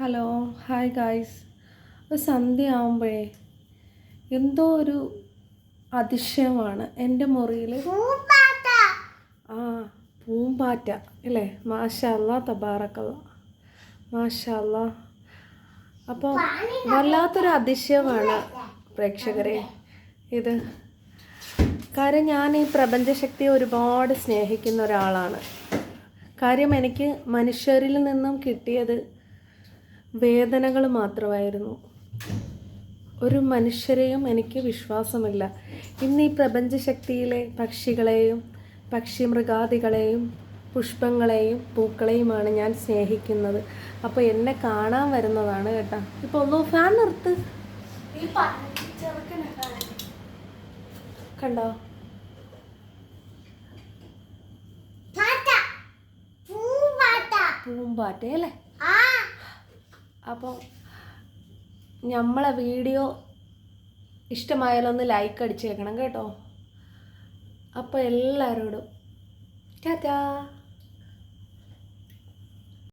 Hello hi guys. ഒരു സന്ധ്യ ആവുമ്പോഴേ എന്തോ ഒരു അതിശയമാണ് എന്റെ മുറിയിൽ ആ പൂമ്പാറ്റ അല്ലേ? മാഷല്ല തബാറക്കല്ല. മാഷല്ല. അപ്പോൾ വല്ലാത്തൊരു അതിശയമാണ് പ്രേക്ഷകരെ. ഇത് കാര്യം ഞാൻ ഈ പ്രപഞ്ചശക്തിയെ ഒരുപാട് സ്നേഹിക്കുന്ന ഒരാളാണ്. കാര്യം എനിക്ക് മനുഷ്യരിൽ നിന്നും കിട്ടിയത് വേദനകൾ മാത്രമായിരുന്നു. ഒരു മനുഷ്യരെയും എനിക്ക് വിശ്വാസമില്ല. ഇന്ന് ഈ പ്രപഞ്ചശക്തിയിലെ പക്ഷികളെയും പക്ഷി മൃഗാദികളെയും പുഷ്പങ്ങളെയും പൂക്കളെയുമാണ് ഞാൻ സ്നേഹിക്കുന്നത്. അപ്പോൾ എന്നെ കാണാൻ വരുന്നതാണ് കേട്ടോ. ഇപ്പോൾ ഒന്ന് ഫാൻ നിർത്ത്. കണ്ടോ? പൂമ്പാറ്റ അല്ലേ അപ്പോൾ നമ്മളെ വീഡിയോ ഇഷ്ടമായാലൊന്ന് ലൈക്ക് അടിച്ചേക്കണം കേട്ടോ. അപ്പോൾ എല്ലാവരോടും ടാറ്റാ.